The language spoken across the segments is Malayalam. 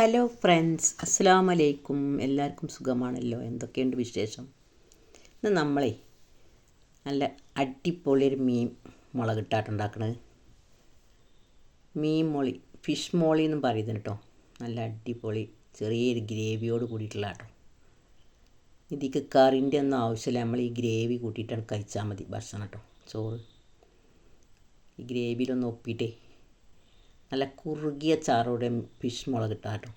ഹലോ ഫ്രണ്ട്സ് അസ്സാം വലൈക്കും എല്ലാവർക്കും സുഖമാണല്ലോ? എന്തൊക്കെയുണ്ട് വിശേഷം? ഇന്ന് നമ്മളെ നല്ല അടിപൊളി ഒരു മീൻ മുളകിട്ടാട്ടുണ്ടാക്കണത് മീൻ മോളി ഫിഷ് മോളി എന്നും പറയുന്നത് കേട്ടോ. നല്ല അടിപൊളി ചെറിയൊരു ഗ്രേവിയോട് കൂടിയിട്ടുള്ള കേട്ടോ ഇതിക്ക് കറിന്റെ ഒന്നും ആവശ്യമില്ല. നമ്മൾ ഈ ഗ്രേവി കൂട്ടിയിട്ടാണ് കഴിച്ചാൽ മതി ഭക്ഷണം കേട്ടോ. ചോറ്. ഈ ഗ്രേവിയിലൊന്ന് ഒപ്പിയിട്ടേ. നല്ല കുറുകിയ ചാറോടെ ഫിഷ് മുളക് ഇട്ടാൽ കേട്ടോ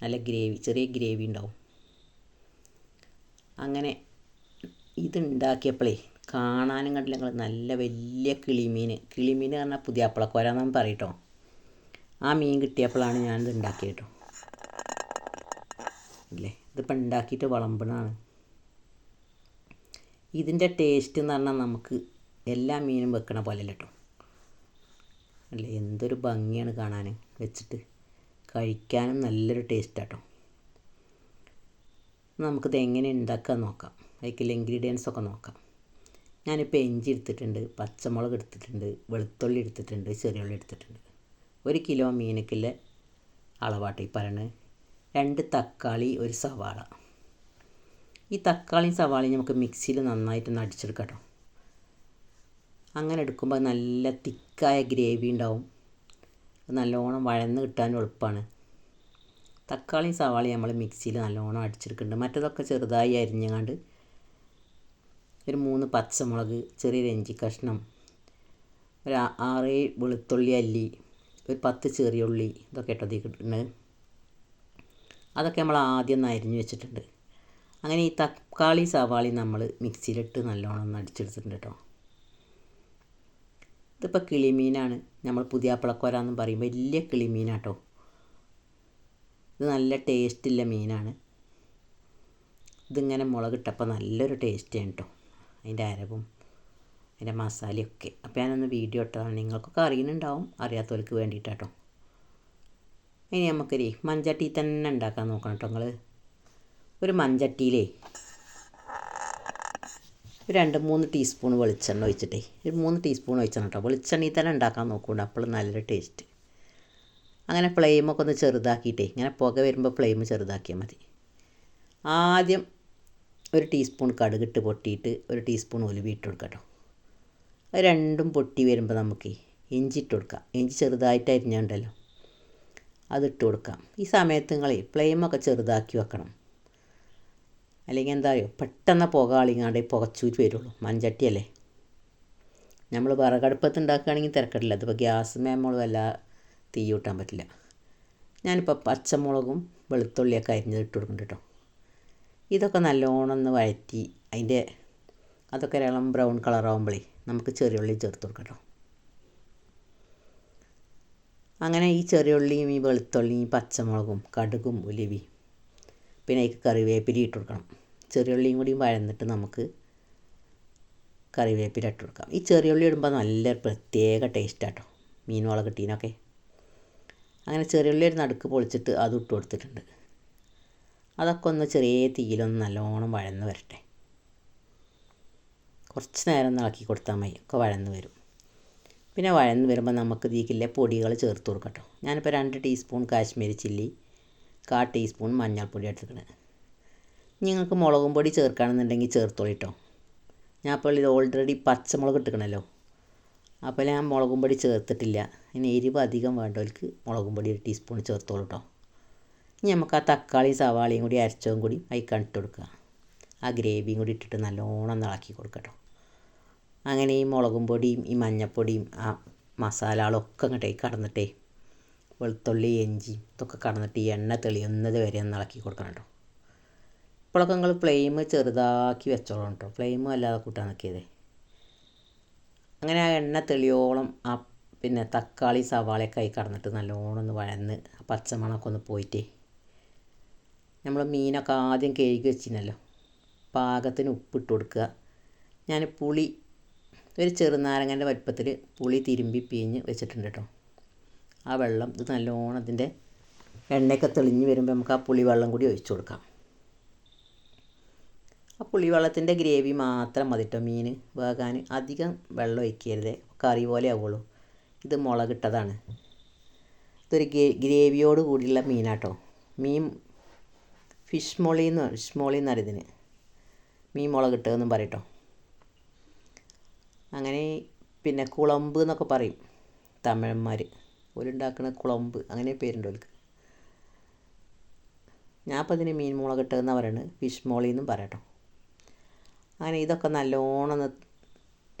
നല്ല ഗ്രേവി ചെറിയ ഗ്രേവി ഉണ്ടാവും അങ്ങനെ ഇതുണ്ടാക്കിയപ്പോഴേ കാണാനും കണ്ടില്ല. നിങ്ങൾ നല്ല വലിയ കിളിമീൻ കിളിമീൻ പറഞ്ഞാൽ പുതിയ അപ്പളക്കോരാന്ന് പറയട്ടോ. ആ മീൻ കിട്ടിയപ്പോഴാണ് ഞാനിത് ഉണ്ടാക്കിയത് കേട്ടോ അല്ലേ ഇതിപ്പോൾ ഉണ്ടാക്കിയിട്ട് വിളമ്പണതാണ്. ഇതിന്റെ ടേസ്റ്റ് എന്ന് പറഞ്ഞാൽ നമുക്ക് എല്ലാ മീനും വെക്കണ പോലെ കേട്ടോ അല്ലേ? എന്തൊരു ഭംഗിയാണ് കാണാൻ വെച്ചിട്ട്. കഴിക്കാനും നല്ലൊരു ടേസ്റ്റ് കേട്ടോ നമുക്കിത് എങ്ങനെ ഉണ്ടാക്കാൻ നോക്കാം. അതിലേക്കുള്ള ഇൻഗ്രീഡിയൻസ് ഒക്കെ നോക്കാം. ഞാനിപ്പോൾ ഇഞ്ചി എടുത്തിട്ടുണ്ട് പച്ചമുളക് എടുത്തിട്ടുണ്ട് വെളുത്തുള്ളി എടുത്തിട്ടുണ്ട് ചെറിയുള്ളി എടുത്തിട്ടുണ്ട്. ഒരു കിലോ മീനക്കുള്ള അളവാട്ട് ഈ പറയണത് രണ്ട് തക്കാളി ഒരു സവാള. ഈ തക്കാളിയും സവാളയും നമുക്ക് മിക്സിയിൽ നന്നായിട്ടൊന്ന് അടിച്ചെടുക്കാം കേട്ടോ അങ്ങനെ എടുക്കുമ്പോൾ നല്ല തിക്കായ ഗ്രേവി ഉണ്ടാവും. നല്ലോണം വഴന്ന് കിട്ടാൻ എളുപ്പമാണ് തക്കാളി സവാളയും നമ്മൾ മിക്സിയിൽ നല്ലോണം അടിച്ചെടുക്കുന്നുണ്ട്. മറ്റതൊക്കെ ചെറുതായി അരിഞ്ഞങ്ങാണ്ട് ഒരു മൂന്ന് പച്ചമുളക് ചെറിയൊരു ഇഞ്ചി കഷ്ണം ഒരു ആറ് വെളുത്തുള്ളി അല്ലി ഒരു പത്ത് ചെറിയ ഉള്ളി ഇതൊക്കെ ഇട്ടതിട്ടുണ്ട് അതൊക്കെ നമ്മൾ ആദ്യം ഒന്ന് അരിഞ്ഞു വെച്ചിട്ടുണ്ട്. അങ്ങനെ ഈ തക്കാളി സവാളി നമ്മൾ മിക്സിയിലിട്ട് നല്ലോണം ഒന്ന് അടിച്ചെടുത്തിട്ടുണ്ട് കേട്ടോ. ഇതിപ്പോൾ കിളിമീനാണ്. നമ്മൾ പുതിയ അപ്പളക്കോരാന്ന് പറയും. വലിയ കിളിമീനാട്ടോ. ഇത് നല്ല ടേസ്റ്റുള്ള മീനാണ്. ഇതിങ്ങനെ മുളകിട്ടപ്പോൾ നല്ലൊരു ടേസ്റ്റാണ് കേട്ടോ അതിന്റെ അരവും അതിന്റെ മസാലയൊക്കെ. അപ്പോൾ ഞാനൊന്ന് വീഡിയോ ഇട്ടതാണ്. നിങ്ങൾക്കൊക്കെ അറിയുന്നുണ്ടാവും. അറിയാത്തവർക്ക് വേണ്ടിയിട്ടാട്ടോ. ഇനി നമുക്കൊരു മൺചട്ടി തന്നെ ഉണ്ടാക്കാൻ നോക്കണം കേട്ടോ നിങ്ങൾ ഒരു മൺചട്ടിയിലേ ഒരു രണ്ട് മൂന്ന് ടീസ്പൂൺ വെളിച്ചെണ്ണ ഒഴിച്ചിട്ടേ. ഒരു മൂന്ന് ടീസ്പൂൺ ഒഴിച്ചെണ്ണ കേട്ടോ വെളിച്ചെണ്ണയിൽ തന്നെ ഉണ്ടാക്കാൻ നോക്കുന്നുണ്ട്. അപ്പോൾ നല്ലൊരു ടേസ്റ്റ് അങ്ങനെ ഫ്ലെയിമൊക്കെ ഒന്ന് ചെറുതാക്കിയിട്ടേ. ഇങ്ങനെ പുക വരുമ്പോൾ ഫ്ലെയിം ചെറുതാക്കിയാൽ മതി. ആദ്യം ഒരു ടീസ്പൂൺ കടുകിട്ട് പൊട്ടിയിട്ട് ഒരു ടീസ്പൂൺ ഒലിവി ഇട്ട് കൊടുക്കാം കേട്ടോ അത് രണ്ടും പൊട്ടി വരുമ്പോൾ നമുക്ക് ഇഞ്ചി ഇട്ട് കൊടുക്കാം. ഇഞ്ചി ചെറുതായിട്ട് അരിഞ്ഞുണ്ടല്ലോ. അതിട്ട് കൊടുക്കാം. ഈ സമയത്ത് നിങ്ങൾ ഫ്ലെയിമൊക്കെ ചെറുതാക്കി വെക്കണം. അല്ലെങ്കിൽ എന്താ പറയുക പെട്ടെന്ന് പുക ആളിങ്ങാണ്ട് പുകച്ചൂറ്റ് വരുള്ളൂ. മൺചട്ടിയല്ലേ? നമ്മൾ വിറകടുപ്പത്ത് ഉണ്ടാക്കുകയാണെങ്കിൽ തിരക്കടില്ല. അതിപ്പോൾ ഗ്യാസ് നമ്മൾ വല്ല തീ കൂട്ടാൻ പറ്റില്ല. ഞാനിപ്പോൾ പച്ചമുളകും വെളുത്തുള്ളിയൊക്കെ അരിഞ്ഞത് ഇട്ട് കൊടുക്കുന്നുണ്ട് കേട്ടോ. ഇതൊക്കെ നല്ലോണം ഒന്ന് വഴറ്റി അതിന്റെ അതൊക്കെ ഇളം ബ്രൗൺ കളറാകുമ്പോഴേ നമുക്ക് ചെറിയുള്ളി ചേർത്ത് കൊടുക്കട്ടോ അങ്ങനെ ഈ ചെറിയുള്ളിയും ഈ വെളുത്തുള്ളിയും ഈ പച്ചമുളകും കടുകും ഉലുവി പിന്നെ അതിലേക്ക് കറിവേപ്പില ഇട്ട് കൊടുക്കണം. ചെറിയുള്ളിയും കൂടി വഴന്നിട്ട് നമുക്ക് കറിവേപ്പില ഇട്ട് കൊടുക്കാം. ഈ ചെറിയുള്ളി ഇടുമ്പോൾ നല്ല പ്രത്യേക ടേസ്റ്റാട്ടോ മീൻ മുളക് കിട്ടീനൊക്കെ അങ്ങനെ ചെറിയുള്ളി ഒരു നടുക്ക് പൊളിച്ചിട്ട് അത് ഇട്ട് കൊടുത്തിട്ടുണ്ട്. അതൊക്കെ ഒന്ന് ചെറിയ തീയിലൊന്ന് നല്ലോണം വഴന്ന് വരട്ടെ. കുറച്ച് നേരം ഒന്ന് ഇളക്കി കൊടുത്താൽ മതി. ഒക്കെ വഴന്ന് വരും. പിന്നെ വഴന്ന് വരുമ്പോൾ നമുക്ക് ഇതിലേക്കില്ലേ പൊടികൾ ചേർത്ത് കൊടുക്കട്ടോ ഞാനിപ്പോൾ രണ്ട് ടീസ്പൂൺ കാശ്മീരി ചില്ലി കാ ടീസ്പൂൺ മഞ്ഞൾപ്പൊടി എടുത്തിട്ടുണ്ട് നിങ്ങൾക്ക് മുളകും പൊടി ചേർക്കുകയാണെന്നുണ്ടെങ്കിൽ ചേർത്തോളി കേട്ടോ ഞാൻ അപ്പോൾ ഇത് ഓൾറെഡി പച്ചമുളക് ഇട്ടിക്കണല്ലോ അപ്പോൾ ഞാൻ മുളകും പൊടി ചേർത്തിട്ടില്ല. ഇനി എരിവ് അധികം വേണ്ടവർക്ക് മുളകും പൊടി ഒരു ടീസ്പൂൺ ചേർത്തോളൂ കേട്ടോ ഇനി നമുക്ക് ആ തക്കാളി സവാളയും കൂടി അരച്ചതും കൂടി അതിൽ ഇട്ട് കൊടുക്കുക. ആ ഗ്രേവിയും കൂടി ഇട്ടിട്ട് നല്ലോണം ഇളക്കി കൊടുക്കട്ടോ അങ്ങനെ ഈ മുളകും പൊടിയും ഈ മഞ്ഞൾപ്പൊടിയും ആ മസാലകളൊക്കെ അങ്ങോട്ടേക്ക് കടന്നിട്ടേ വെളുത്തുള്ളി ഇഞ്ചി ഇതൊക്കെ കടന്നിട്ട് ഈ എണ്ണ തെളിയുന്നത് വരെ ഒന്ന് ഇളക്കി കൊടുക്കണം കേട്ടോ. ഇപ്പോഴൊക്കെ നിങ്ങൾ ഫ്ലെയിം ചെറുതാക്കി വെച്ചോളാം കേട്ടോ. ഫ്ലെയിം അല്ലാതെ കൂട്ടാൻ നിൽക്കിയതേ അങ്ങനെ ആ എണ്ണ തെളിയോളം ആ പിന്നെ തക്കാളി സവാളയൊക്കെ ആയി കടന്നിട്ട് നല്ലോണം ഒന്ന് വഴന്ന് പച്ചമണമൊക്കെ ഒന്ന് പോയിട്ട്. നമ്മൾ മീനൊക്കെ ആദ്യം കഴുകി വെച്ചിരുന്നല്ലോ. പാകത്തിന് ഉപ്പിട്ട് കൊടുക്കുക. ഞാൻ പുളി ഒരു ചെറുനാരങ്ങന്റെ വലുപ്പത്തിൽ പുളി തിരുമ്പി പിഴിഞ്ഞ് വെച്ചിട്ടുണ്ട് കേട്ടോ. ആ വെള്ളം ഇത് നല്ലോണം അതിന്റെ എണ്ണയൊക്കെ തെളിഞ്ഞ് വരുമ്പോൾ നമുക്ക് ആ പുളിവെള്ളം കൂടി ഒഴിച്ചു കൊടുക്കാം. ആ പുളിവെള്ളത്തിന്റെ ഗ്രേവി മാത്രം മതി കേട്ടോ മീൻ വേകാൻ. അധികം വെള്ളം ഒഴിക്കരുത്. കറി പോലെ ആവുള്ളൂ. ഇത് മുളകിട്ടതാണ്. ഇതൊരു ഗ്രേവിയോട് കൂടിയുള്ള മീനാട്ടോ. മീൻ ഫിഷ് മോളി എന്ന് ഫിഷ് മോളി എന്ന് ഇതിന്. മീൻ മുളക് ഇട്ടതെന്നും പറയട്ടോ. അങ്ങനെ പിന്നെ കുളമ്പ് എന്നൊക്കെ പറയും തമിഴന്മാർ ഒരുണ്ടാക്കുന്ന കുളമ്പ് അങ്ങനെ പേരുണ്ട് ഓൽക്ക്. ഞാൻ അപ്പോൾ ഇതിന് മീൻ മുളക് എന്ന് പറയുന്നത് ഫിഷ് മോളി എന്നും പറയട്ടോ. അങ്ങനെ ഇതൊക്കെ നല്ലോണം ഒന്ന്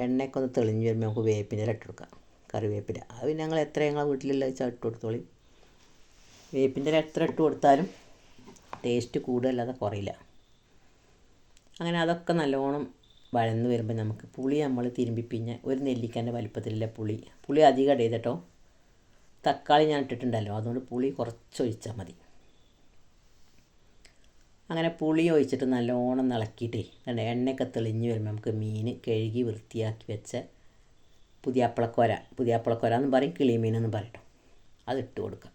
എണ്ണയൊക്കെ ഒന്ന് തെളിഞ്ഞ് വരുമ്പോൾ നമുക്ക് വേപ്പിന്റെ ഇട്ട് കൊടുക്കാം. കറിവേപ്പില അത് പിന്നെ ഞങ്ങൾ എത്ര ഞങ്ങളെ വീട്ടിലുള്ള ഇട്ട് കൊടുത്തോളി. വേപ്പിന്റെ എത്ര ഇട്ട് കൊടുത്താലും ടേസ്റ്റ് കൂടുതലല്ലാതെ കുറയില്ല. അങ്ങനെ അതൊക്കെ നല്ലോണം വഴന്ന് വരുമ്പോൾ നമുക്ക് പുളി നമ്മൾ തിരുമ്പി പിന്നെ ഒരു നെല്ലിക്കന്റെ വലിപ്പത്തിലുള്ള പുളി. പുളി അധികം ഇടരുത് തക്കാളി ഞാൻ ഇട്ടിട്ടുണ്ടല്ലോ. അതുകൊണ്ട് പുളി കുറച്ച് ഒഴിച്ചാൽ മതി. അങ്ങനെ പുളി ഒഴിച്ചിട്ട് നല്ലോണം ഇളക്കിയിട്ടേ കണ്ട എണ്ണയൊക്കെ തെളിഞ്ഞു വരുമ്പോൾ നമുക്ക് മീൻ കഴുകി വൃത്തിയാക്കി വെച്ച പുതിയ അപ്പളക്കോര പുതിയ അപ്പളക്കോര എന്ന് പറയും കിളിമീനെന്ന് പറയട്ടോ അത് ഇട്ട് കൊടുക്കാം.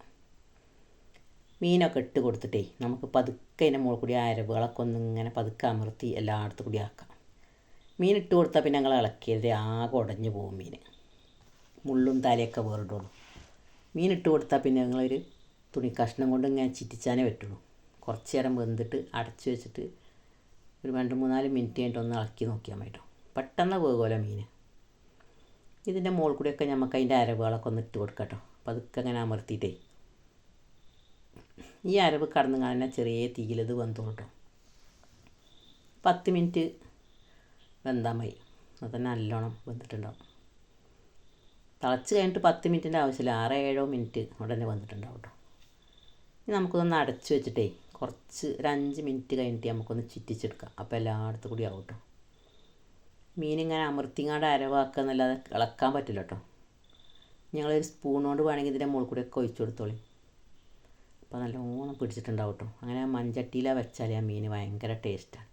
മീനൊക്കെ ഇട്ട് കൊടുത്തിട്ടേ നമുക്ക് പതുക്കെ അതിന്റെ മുകളിൽ കൂടി അരവുകളൊക്കെ ഒന്ന് ഇങ്ങനെ പതുക്കെ അമർത്തി എല്ലായിടത്തും കൂടി ആക്കാം. മീൻ ഇട്ട് കൊടുത്താൽ പിന്നെ ഞങ്ങൾ ഇളക്കിയത് ആകെ ഉടഞ്ഞു പോകും മീൻ. മുള്ളും തലയൊക്കെ വേറിടുള്ളൂ. മീൻ ഇട്ട് കൊടുത്താൽ പിന്നെ ഞങ്ങളൊരു തുണി കഷ്ണം കൊണ്ട് ഇങ്ങനെ ചിറ്റിച്ചാനേ പറ്റുള്ളൂ. കുറച്ച് നേരം വെന്തിട്ട് അടച്ചു വെച്ചിട്ട് ഒരു രണ്ട് മൂന്നാൽ മിനിറ്റ് കഴിഞ്ഞിട്ട് ഒന്ന് ഇളക്കി നോക്കിയാൽ മതി കേട്ടോ പെട്ടെന്ന് വേകുമല്ലോ മീൻ ഇതിന്റെ മുകളിൽ കൂടിയൊക്കെ നമുക്ക് അതിന്റെ അരവുകളൊക്കെ ഒന്ന് ഇട്ട് കൊടുക്കാം കേട്ടോ അപ്പോൾ അതൊക്കെ അങ്ങനെ അമർത്തിയിട്ടേ. ഈ അരവ് കടന്നു കാണുന്ന ചെറിയ തീയിലത് വെന്തോളൂ കേട്ടോ പത്ത് മിനിറ്റ് വെന്താൽ മതി. അത് നല്ലോണം വെന്തിട്ടുണ്ടാവും. തിളച്ച് കഴിഞ്ഞിട്ട് പത്ത് മിനിറ്റിന്റെ ആവശ്യമില്ല. ആറ് ഏഴോ മിനിറ്റ് ഉടനെ വന്നിട്ടുണ്ടാവും കേട്ടോ. ഇനി നമുക്കൊന്ന് അടച്ച് വെച്ചിട്ടേ കുറച്ച് ഒരു അഞ്ച് മിനിറ്റ് കഴിഞ്ഞിട്ട് നമുക്കൊന്ന് ചുറ്റിച്ചെടുക്കാം. അപ്പോൾ എല്ലായിടത്തും കൂടി ആവും കേട്ടോ. മീനിങ്ങനെ അമർത്തിങ്ങാണ്ട് അരവാക്കുക എന്നല്ലാതെ ഇളക്കാൻ പറ്റില്ല കേട്ടോ. ഞങ്ങളൊരു സ്പൂൺ കൊണ്ട് വേണമെങ്കിൽ ഇതിന്റെ മുകളിൽ കൂടെ ഒക്കെ ഒഴിച്ചു കൊടുത്തോളി. അപ്പോൾ നല്ലോണം പിടിച്ചിട്ടുണ്ടാവും കേട്ടോ. അങ്ങനെ മൺചട്ടിയിലാണ് വെച്ചാൽ ആ മീൻ ഭയങ്കര ടേസ്റ്റാണ്.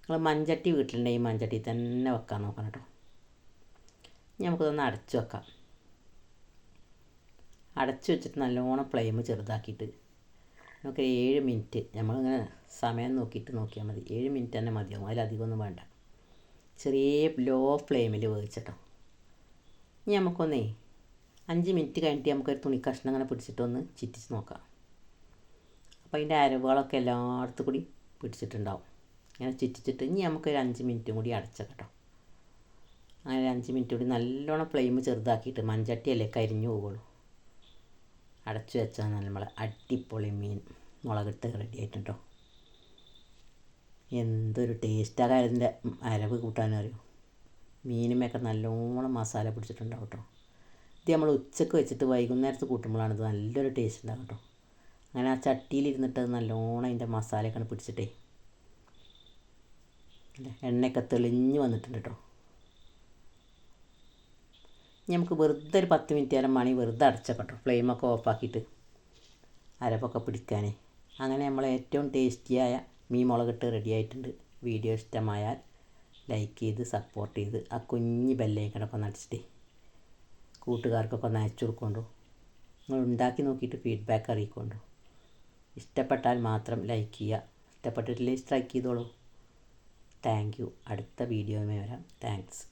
നിങ്ങൾ മൺചട്ടി വീട്ടിലുണ്ടെങ്കിൽ മൺചട്ടി തന്നെ വെക്കാൻ നോക്കണം കേട്ടോ. നമുക്കിതൊന്ന് അടച്ചു വെക്കാം. അടച്ചു വെച്ചിട്ട് നല്ലോണം ഫ്ലെയിം ചെറുതാക്കിയിട്ട് നമുക്ക് ഏഴ് മിനിറ്റ് നമ്മളിങ്ങനെ സമയം നോക്കിയിട്ട് നോക്കിയാൽ മതി. ഏഴ് മിനിറ്റ് തന്നെ മതിയാവും. അതിലധികമൊന്നും വേണ്ട. ചെറിയ ലോ ഫ്ലെയിമിൽ വേവിച്ചിട്ടോ. ഇനി നമുക്കൊന്നേ അഞ്ച് മിനിറ്റ് കഴിഞ്ഞിട്ട് നമുക്കൊരു തുണി കഷ്ണം അങ്ങനെ പിടിച്ചിട്ടൊന്ന് ചിറ്റിച്ച് നോക്കാം. അപ്പോൾ അതിന്റെ അരവുകളൊക്കെ എല്ലായിടത്തും കൂടി പിടിച്ചിട്ടുണ്ടാവും. ഇങ്ങനെ ചിറ്റിച്ചിട്ട് ഇനി നമുക്കൊരു അഞ്ച് മിനിറ്റും കൂടി അടച്ചേക്കട്ടോ അങ്ങനെ അഞ്ച് മിനിറ്റ് കൂടി നല്ലോണം ഫ്ലെയിം ചെറുതാക്കിയിട്ട് മൺചട്ടിയല്ലേ കരിഞ്ഞു പോകുള്ളൂ അടച്ചു വെച്ചാൽ നമ്മൾ അടിപൊളി മീൻ. മുളകിട്ട് റെഡി ആയിട്ടുണ്ടോ എന്തൊരു ടേസ്റ്റാണ് അതിന്റെ അരവ് കൂട്ടാനറിയോ? മീനുമൊക്കെ നല്ലോണം മസാല പിടിച്ചിട്ടുണ്ടാവും കേട്ടോ ഇത് നമ്മൾ ഉച്ചയ്ക്ക് വെച്ചിട്ട് വൈകുന്നേരത്ത് കൂട്ടുമ്പോഴാണ് ഇത് നല്ലൊരു ടേസ്റ്റ് ഉണ്ടാകും കേട്ടോ അങ്ങനെ ആ ചട്ടിയിലിരുന്നിട്ട് നല്ലോണം അതിന്റെ മസാലയൊക്കെ പിടിച്ചിട്ടേ. എണ്ണയൊക്കെ തെളിഞ്ഞു വന്നിട്ടുണ്ട് കേട്ടോ നമുക്ക് വെറുതെ ഒരു പത്ത് മിനിറ്റ് നേരം മണി വെറുതെ അടച്ച പെട്ടോ ഫ്ലെയിമൊക്കെ ഓഫാക്കിയിട്ട് അരപ്പൊക്കെ പിടിക്കാൻ അങ്ങനെ നമ്മൾ ഏറ്റവും ടേസ്റ്റിയായ മീൻ മുളകിട്ട് റെഡി ആയിട്ടുണ്ട്. വീഡിയോ ഇഷ്ടമായാൽ ലൈക്ക് ചെയ്ത് സപ്പോർട്ട് ചെയ്ത് ആ കുഞ്ഞ് ബെല്ലൈക്കണൊക്കെ ഒന്ന് അടിച്ചിട്ട് കൂട്ടുകാർക്കൊക്കെ ഒന്ന് അയച്ചു കൊടുക്കൊണ്ടു. നിങ്ങൾ ഉണ്ടാക്കി നോക്കിയിട്ട് ഫീഡ്ബാക്ക് അറിയിക്കൊണ്ടു. ഇഷ്ടപ്പെട്ടാൽ മാത്രം ലൈക്ക് ചെയ്യുക. ഇഷ്ടപ്പെട്ടിട്ടില്ലെങ്കിൽ സ്ട്രൈക്ക് ചെയ്തോളൂ. താങ്ക് യു അടുത്ത വീഡിയോയുമായി വരാം. താങ്ക്സ്